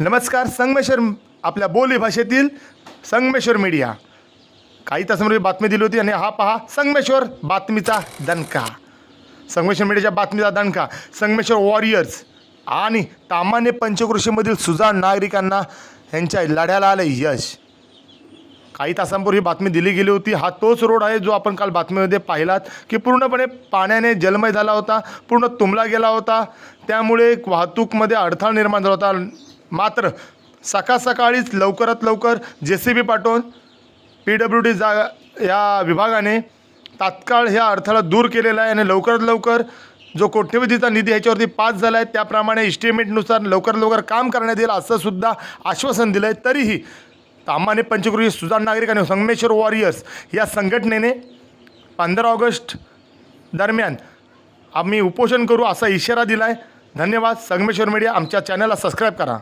नमस्कार संगमेश्वर आपल्या बोली भाषेतील संगमेश्वर मीडिया. काही तासांपूर्वी बातमी दिली होती आणि हा पहा संगमेश्वर बातमीचा दणका. संगमेश्वर मीडियाच्या बातमीचा दणका. संगमेश्वर वॉरियर्स आणि तामान्य पंचकृषीमधील सुजाण नागरिकांना यांच्या लढ्याला आलं यश. काही तासांपूर्वी बातमी दिली गेली होती. हा तोच रोड आहे जो आपण काल बातमीमध्ये पाहिलात की पूर्णपणे पाण्याने जलमय झाला होता पूर्ण तुंबला गेला होता. त्यामुळे वाहतूकमध्ये अडथळा निर्माण झाला होता. मात्र सकाळ सकाळीच लवकरात लवकर जे सी बी पाठवून पी डब्ल्यू डी जा या विभागाने तात्काळ ह्या अडथळा दूर केलेला आहे आणि लवकरात लवकर जो कोट्यवधीचा निधी ह्याच्यावरती पास झाला आहे त्याप्रमाणे इस्टिमेटनुसार लवकरात लवकर काम करण्यात येईल असं सुद्धा आश्वासन दिलं आहे. तरीही तामाने पंचकृषी सुजाण नागरिक आणि संगमेश्वर वॉरियर्स या संघटनेने पंधरा ऑगस्ट दरम्यान आम्ही उपोषण करू असा इशारा दिला आहे धन्यवाद. संगमेश्वर मीडिया आमच्या चॅनलला सबस्क्राईब करा.